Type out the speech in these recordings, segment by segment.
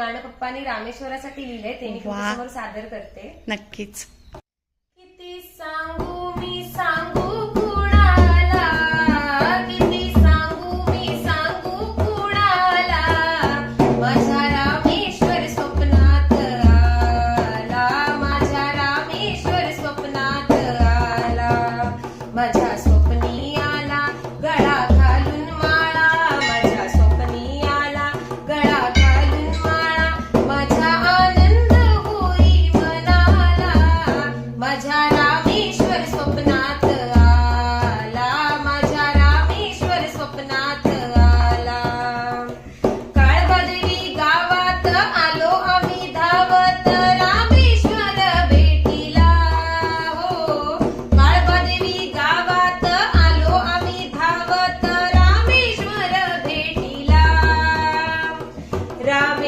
गाणं पप्पानी रामेश्वरासाठी लिहिलंय ते मी तुमच्यासमोर सादर करते. नक्कीच.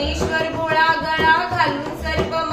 परमेश्वर भोळा गळा घालून सर्व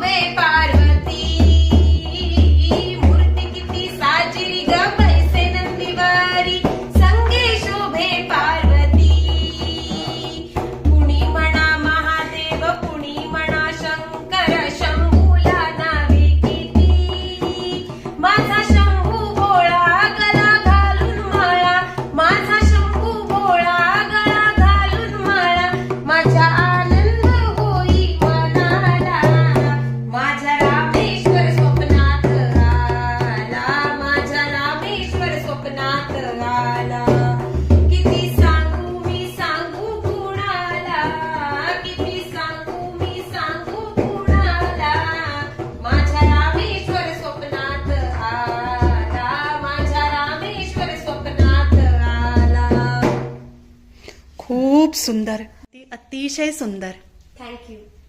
babe. खूब सुंदर। अतिशय सुंदर। Thank you